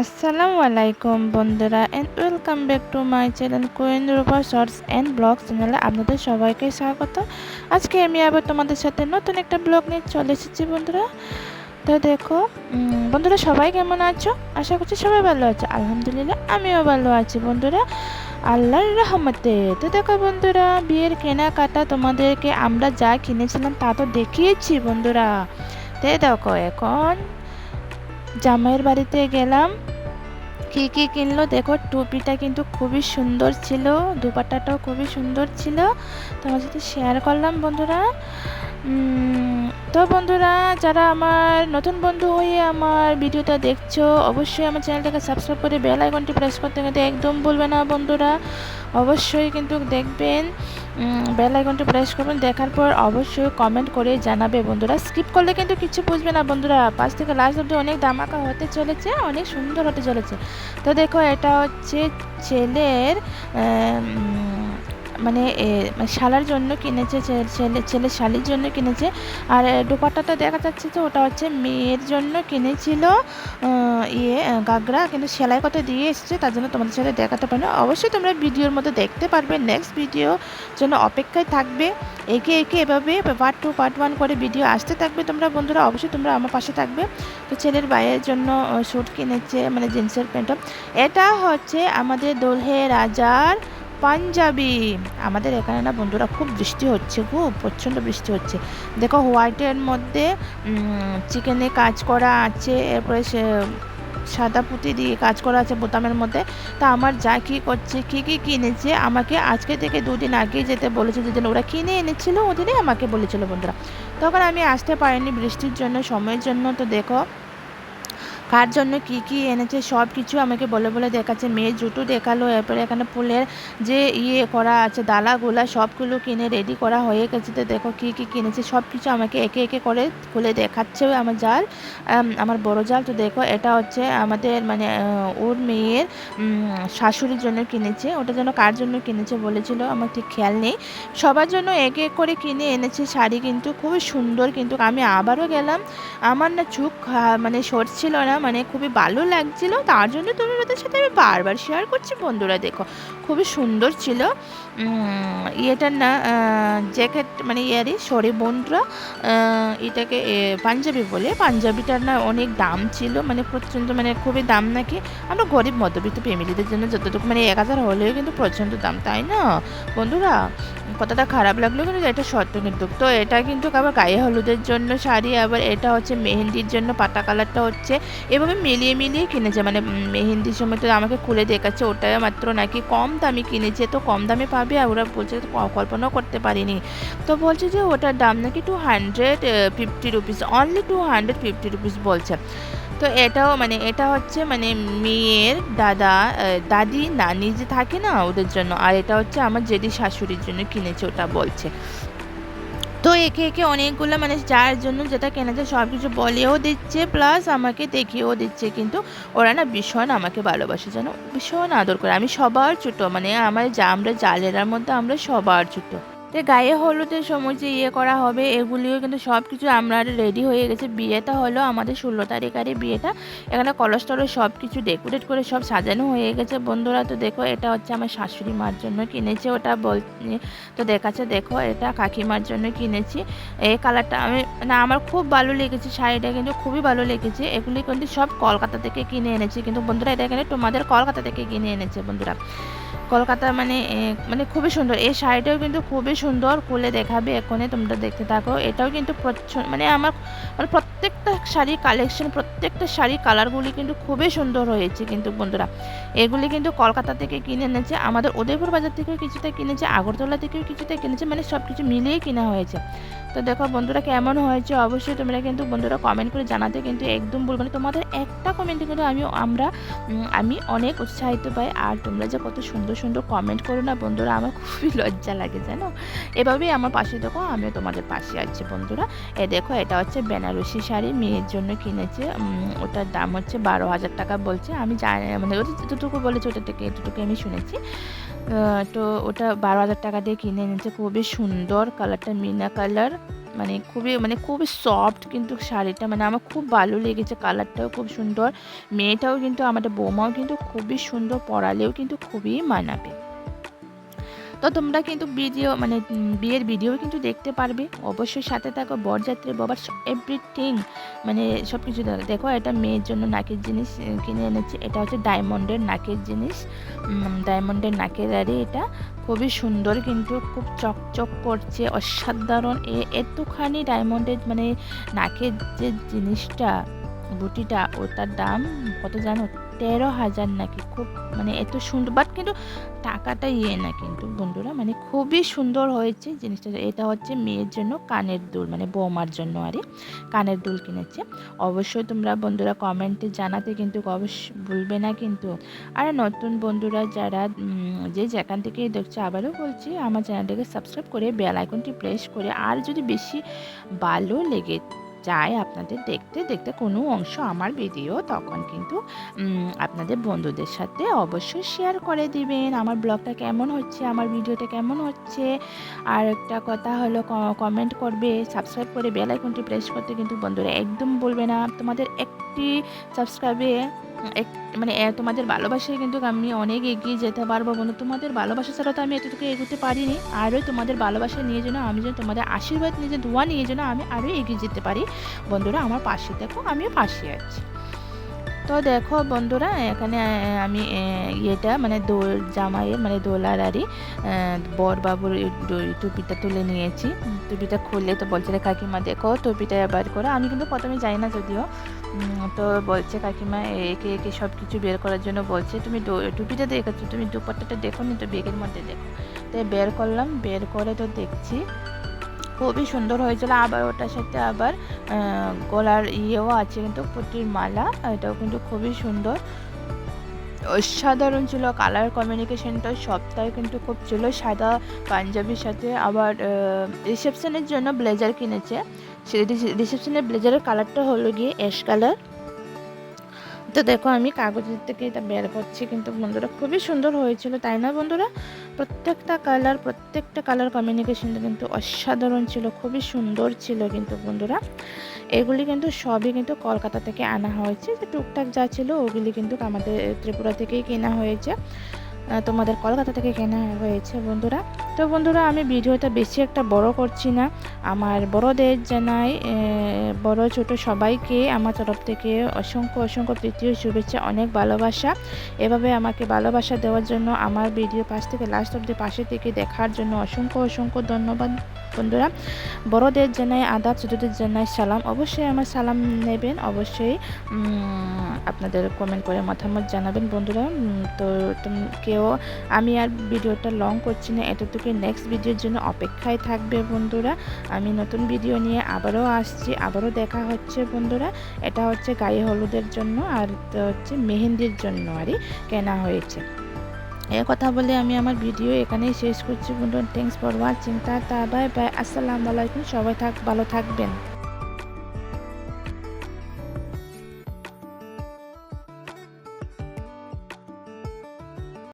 আসসালামু আলাইকুম বন্ধুরা and welcome back to my channel Koyen Rupa shorts and blog চ্যানেলে আপনাদের সবাইকে স্বাগত। আজকে আমি আবার তোমাদের সাথে নতুন একটা ব্লগ নিয়ে চলে এসেছি বন্ধুরা। তো দেখো বন্ধুরা সবাই কেমন আছো? আশা করছি সবাই ভালো আছে। আলহামদুলিল্লাহ, আমিও ভালো আছি বন্ধুরা। আল্লাহর রহমতে। তো দেখো বন্ধুরা, বিয়ের কেনাকাটা তোমাদেরকে আমরা যা কিনেছিলাম তা তো দেখিয়েছি বন্ধুরা। তে দেখো, এখন জামাইয়ের বাড়িতে গেলাম। কি কি কিনলো? দেখো, টুপিটা কিন্তু খুবই সুন্দর ছিল, দুপাট্টাটাও খুবই সুন্দর ছিল। তোমার সাথে শেয়ার করলাম, বন্ধুরা। তো বন্ধুরা, যারা আমার নতুন বন্ধু হয়ে আমার ভিডিওটা দেখছ, অবশ্যই আমার চ্যানেলটাকে সাবস্ক্রাইব করে বেল আইকনটি প্রেস করতে কিন্তু একদম ভুলবে না, বন্ধুরা। অবশ্যই কিন্তু দেখবেন। বেল আইকনটি প্রেস করবেন, দেখার পর অবশ্যই কমেন্ট করে জানাবে বন্ধুরা। স্কিপ করলে কিন্তু কিছু বুঝবে না বন্ধুরা। পাঁচ থেকে লাস্ট অব্দি অনেক দামাকা হতে চলেছে, অনেক সুন্দর হতে চলেছে। তো দেখো, এটা হচ্ছে ছেলের মানে মানে শালার জন্য কিনেছে ছেলে ছেলে শালির জন্য কিনেছে। আর দোপাট্টাটা দেখা যাচ্ছে তো, ওটা হচ্ছে মেয়ের জন্য কিনেছিল ইয়ে গাগরা। কিন্তু সেলাই কত দিয়ে এসেছে, তার জন্য তোমাদের সাথে দেখাতে পারি। অবশ্যই তোমরা ভিডিওর মধ্যে দেখতে পারবে। নেক্সট ভিডিও জন্য অপেক্ষায় থাকবে। একে একে এভাবে পার্ট টু পার্ট ওয়ান করে ভিডিও আসতে থাকবে তোমরা বন্ধুরা। অবশ্যই তোমরা আমার পাশে থাকবে। তো ছেলের বাইয়ের জন্য শ্যুট কিনেছে মানে জিন্সের প্যান্টটা এটা হচ্ছে আমাদের দোলহে রাজার পাঞ্জাবি। আমাদের এখানে না বন্ধুরা খুব বৃষ্টি হচ্ছে, খুব প্রচণ্ড বৃষ্টি হচ্ছে। দেখো হোয়াইটের মধ্যে চিকেনে কাজ করা আছে, এরপরে সে সাদা পুঁতি দিয়ে কাজ করা আছে বোতামের মধ্যে। তা আমার যা কী করছে, কী কী কিনেছে, আমাকে আজকে থেকে দুদিন আগে যেতে বলেছে, যেদিন ওরা কিনে এনেছিল, ওদিনই আমাকে বলেছিল বন্ধুরা। তখন আমি আসতে পারিনি বৃষ্টির জন্য, সময়ের জন্য, তো দেখো। কার জন্য কি কি এনেছে, সব কিছু আমাকে বলে বলে দেখাচ্ছে। মেয়ের জুটু দেখাল, এরপরে এখানে ফুলের যে ইয়ে করা আছে, দালাগুলা সবগুলো কিনে রেডি করা হয়ে গেছে। তো দেখো কি কি কিনেছে, সব কিছু আমাকে একে একে করে খুলে দেখাচ্ছে আমার জাল আমার বড় জাল। তো দেখো, এটা হচ্ছে আমাদের মানে ওর মেয়ের শাশুড়ির জন্য কিনেছে। ওটা যেন কার জন্য কিনেছে বলেছিল, আমার ঠিক খেয়াল নেই। সবার জন্য এক এক করে কিনে এনেছে, শাড়ি কিন্তু খুবই সুন্দর। কিন্তু আমি আবারও গেলাম, আমার না চোখ মানে সরছিল না মানে খুবই ভালো লাগছিল। তার জন্য তোমাদের সাথে আমি বারবার শেয়ার করছি। বন্ধুরা দেখো, খুবই সুন্দর ছিল। ইয়েটার না জ্যাকেট মানে ইয়ারি সরি বন্ধুরা এটাকে পাঞ্জাবি বলে। পাঞ্জাবিটার না অনেক দাম ছিল মানে প্রচণ্ড মানে খুবই দাম নাকি। আমরা গরিব মধ্যবিত্ত ফ্যামিলিদের জন্য যতটুকু মানে এক হাজার হলেও কিন্তু প্রচণ্ড দাম, তাই না? বন্ধুরা, কথাটা খারাপ লাগলেও কিন্তু এটা সত্য কিন্তু। তো এটা কিন্তু আবার গায়ে হলুদের জন্য শাড়ি, আবার এটা হচ্ছে মেহেন্দির জন্য, পাতা কালারটা হচ্ছে এভাবে মিলিয়ে মিলিয়ে কিনেছে। মানে উম, মেহেন্দির সময় তো আমাকে খুলে দেখাচ্ছে ওটা মাত্র নাকি কম দামে কিনেছে। তো কম দামে পাবে আর ওরা বলছে কল্পনাও করতে পারিনি। তো বলছে যে ওটার দাম নাকি two hundred fifty rupees only two hundred fifty rupees বলছে। তো এটাও মানে এটা হচ্ছে মানে মেয়ের দাদা দাদি নানি যে থাকে না ওদের জন্য আর এটা হচ্ছে আমার জেদি শাশুড়ির জন্য কিনেছে ওটা বলছে। তো একে একে অনেকগুলো মানে যার জন্য যেটা কেনা যায় সব কিছু বলেও দিচ্ছে প্লাস আমাকে দেখিয়েও দিচ্ছে, কিন্তু ওরা না ভীষণ আমাকে ভালোবাসে, যেন ভীষণ আদর করে। আমি সবার ছোটো মানে আমার যা, আমরা জালেরার মধ্যে আমরা সবার ছোটো। তো গায়ে হলুদের সময় যে ইয়ে করা হবে, এগুলিও কিন্তু সব কিছু আমরা রেডি হয়ে গেছে। বিয়েটা হলো আমাদের ষোলো তারিখারে বিয়েটা। এখানে কলস সব কিছু ডেকোরেট করে সব সাজানো হয়ে গেছে। বন্ধুরা তো দেখো, এটা হচ্ছে আমার শাশুড়ি মার জন্য কিনেছে ওটা বল তো দেখাচ্ছে, দেখো এটা কাকিমার জন্য কিনেছি। এই কালারটা আমি না, আমার খুব ভালো লেগেছে শাড়িটা কিন্তু, খুবই ভালো লেগেছে। এগুলি কিন্তু সব কলকাতা থেকে কিনে এনেছি। কিন্তু বন্ধুরা, এটা এখানে তোমাদের কলকাতা থেকে কিনে এনেছে বন্ধুরা। কলকাতা মানে মানে খুবই সুন্দর। এই শাড়িটাও কিন্তু খুবই সুন্দর, খুলে দেখাবে এখনই তোমরা দেখতে থাকো। এটাও কিন্তু মানে আমার মানে প্রত্যেকটা শাড়ি কালেকশন প্রত্যেকটা শাড়ি কালারগুলি কিন্তু খুবই সুন্দর হয়েছে কিন্তু বন্ধুরা। এগুলি কিন্তু কলকাতা থেকে কিনে এনেছে, আমাদের উদয়পুর বাজার থেকেও কিছুটা কিনেছে, আগরতলা থেকেও কিছুটা কিনেছে মানে সব কিছু মিলিয়ে কেনা হয়েছে। তো দেখো বন্ধুরা কেমন হয়েছে, অবশ্যই তোমরা কিন্তু বন্ধুরা কমেন্ট করে জানাতে কিন্তু একদম বলব না। তোমাদের একটা কমেন্টে কিন্তু আমি আমরা আমি অনেক উৎসাহিত পাই, আর তোমরা যে কত সুন্দর সুন্দর কমেন্ট করো না বন্ধুরা, আমার খুবই লজ্জা লাগে, জানো? এভাবেই আমার পাশে দেখো, আমিও তোমাদের পাশে আছি বন্ধুরা। এ দেখো, এটা হচ্ছে বেনারসি শাড়ি, মেয়ের জন্য কিনেছে। ওটার দাম হচ্ছে বারো হাজার টাকা বলছে। আমি জানি মানে ওটা যতটুকু বলেছে, ওটা থেকে এতটুকু আমি শুনেছি। তো ওটা বারো হাজার টাকা দিয়ে কিনে এনেছে, খুবই সুন্দর। কালারটা মিনা কালার। মানে খুবই মানে খুবই সফট কিন্তু শাড়িটা মানে আমার খুব ভালো লেগেছে কালারটাও খুব সুন্দর। মেয়েটাও কিন্তু, আমাদের বৌমাও কিন্তু খুবই সুন্দর, পরালেও কিন্তু খুবই মানাবে। তো তোমরা কিন্তু ভিডিও মানে বিয়ের ভিডিও কিন্তু দেখতে পারবে। অবশ্যই সাথে থাকো, বরযাত্রী, বাবার এভরিথিং মানে সব কিছু দেখো, এটা মেয়ের জন্য নাকের জিনিস কিনে এনেছে। এটা হচ্ছে ডায়মন্ডের নাকের জিনিস। ডায়মন্ডের নাকের আরে এটা খুবই সুন্দর কিন্তু খুব চকচক করছে, অসাধারণ। এ, এতখানি ডায়মন্ডের মানে নাকের যে জিনিসটা, বুটিটা, ওটার দাম কত জানো? তেরো হাজার নাকি খুব মানে এত সুন্দর বাট কিন্তু টাকাটা ইয়ে না কিন্তু বন্ধুরা মানে খুবই সুন্দর হয়েছে জিনিসটা। এটা হচ্ছে মেয়ের জন্য কানের দুল মানে বৌমার জন্য আরে কানের দুল কিনেছে। অবশ্যই তোমরা বন্ধুরা কমেন্টে জানাতে কিন্তু অবশ্যই ভুলবে না কিন্তু। আর নতুন বন্ধুরা যারা যে যেখান থেকে দেখছ, আবারও বলছি, আমার চ্যানেলটাকে সাবস্ক্রাইব করে বেল আইকনটি প্রেস করে। আর যদি বেশি ভালো লেগে যায় আপনাদের দেখতে দেখতে কোনো অংশ আমার ভিডিও তখন কিন্তু আপনাদের বন্ধুদের সাথে অবশ্যই শেয়ার করে দিবেন। আমার ব্লগটা কেমন হচ্ছে, আমার ভিডিওটা কেমন হচ্ছে? আর একটা কথা হলো কমেন্ট করবে সাবস্ক্রাইব করে বেল আইকনটি প্রেস করতে কিন্তু বন্ধুরা একদম বলবে না। তোমাদের একটি সাবস্ক্রাইবে এক মানে তোমাদের ভালোবাসায় কিন্তু আমি অনেক এগিয়ে যেতে পারব বন্ধু। তোমাদের ভালোবাসা ছাড়া তো আমি এতটুকু এগোতে পারিনি। আরও তোমাদের ভালোবাসা নিয়ে যেন আমি যেন, তোমাদের আশীর্বাদ নিয়ে যে ধোয়া নিয়ে যেন আমি আরও এগিয়ে যেতে পারি। বন্ধুরা, আমার পাশে দেখো, আমিও পাশে আছি। তো দেখো বন্ধুরা, এখানে আমি ইয়েটা মানে দোল জামাইয়ের মানে দোলার আরই বর বাবুর টুপিটা তুলে নিয়েছি। টুপিটা খুললে তো বলছে কাকিমা, দেখো টুপিটা এবার করো। আমি কিন্তু প্রথমে যাই না যদিও। তো বলছে কাকিমা, একে একে সব কিছু বের করার জন্য বলছে, তুমি টুপিটা দেখেছ? তুমি দুপাট্টাটা দেখো নি তো বেগের মধ্যে দেখো? তো বের করলাম, বের করে তো দেখছি। খুবই সুন্দর হয়েছিল। আবার ওটার সাথে আবার গলার ইয়েও আছে কিন্তু পুটির মালা, এটাও কিন্তু খুবই সুন্দর। অসাধারণ ছিল কালার কমিউনিকেশনটা সবটাই কিন্তু খুব ছিল। সাদা পাঞ্জাবির সাথে আবার রিসেপশনের জন্য ব্লেজার কিনেছে। সে রিসেপশনের ব্লেজারের কালারটা হলো গিয়ে অ্যাশ কালার তো দেখো, আমি কাগজের থেকে এটা বের করছি, কিন্তু বন্ধুরা খুবই সুন্দর হয়েছিল, তাই না বন্ধুরা? প্রত্যেকটা কালার প্রত্যেকটা কালার কমিউনিকেশনটা কিন্তু অসাধারণ ছিল, খুবই সুন্দর ছিল কিন্তু বন্ধুরা। এগুলি কিন্তু সবই কিন্তু কলকাতা থেকে আনা হয়েছে, যে টুকটাক যা ছিল ওগুলি কিন্তু আমাদের ত্রিপুরা থেকেই কেনা হয়েছে। তোমাদের কলকাতা থেকে কেনা হয়েছে বন্ধুরা। তো বন্ধুরা, আমি ভিডিওটা বেশি একটা বড় করছি না। আমার বড়দের জানাই বড় ছোট সবাইকে আমার তরফ থেকে অসংখ্য অসংখ্য প্রীতীয় শুভেচ্ছা, অনেক ভালোবাসা। এভাবে আমাকে ভালোবাসা দেওয়ার জন্য, আমার ভিডিও পাশ থেকে লাস্ট অব্দি পাশে থেকে দেখার জন্য অসংখ্য অসংখ্য ধন্যবাদ। বন্ধুরা। বড়দের জানাই আদাব, ছোটদের জানাই সালাম। অবশ্যই আমার সালাম নেবেন, অবশ্যই আপনাদের কমেন্ট করে মতামত জানাবেন বন্ধুরা। তো কেউ, আমি আর ভিডিওটা লং করছি না এতটুকু নেক্সট ভিডিওর জন্য অপেক্ষায় থাকবে বন্ধুরা। আমি নতুন ভিডিও নিয়ে আবারও আসছি, আবারও দেখা হচ্ছে বন্ধুরা। এটা হচ্ছে গায়ে হলুদের জন্য আর হচ্ছে মেহেন্দির জন্য আরই কেনা হয়েছে। এ কথা বলে আমি আমার ভিডিও এখানেই শেষ করছি। বন্ধু thanks for watching tata bye bye আসসালামু আলাইকুম, সবাই থাক, ভালো থাকবেন।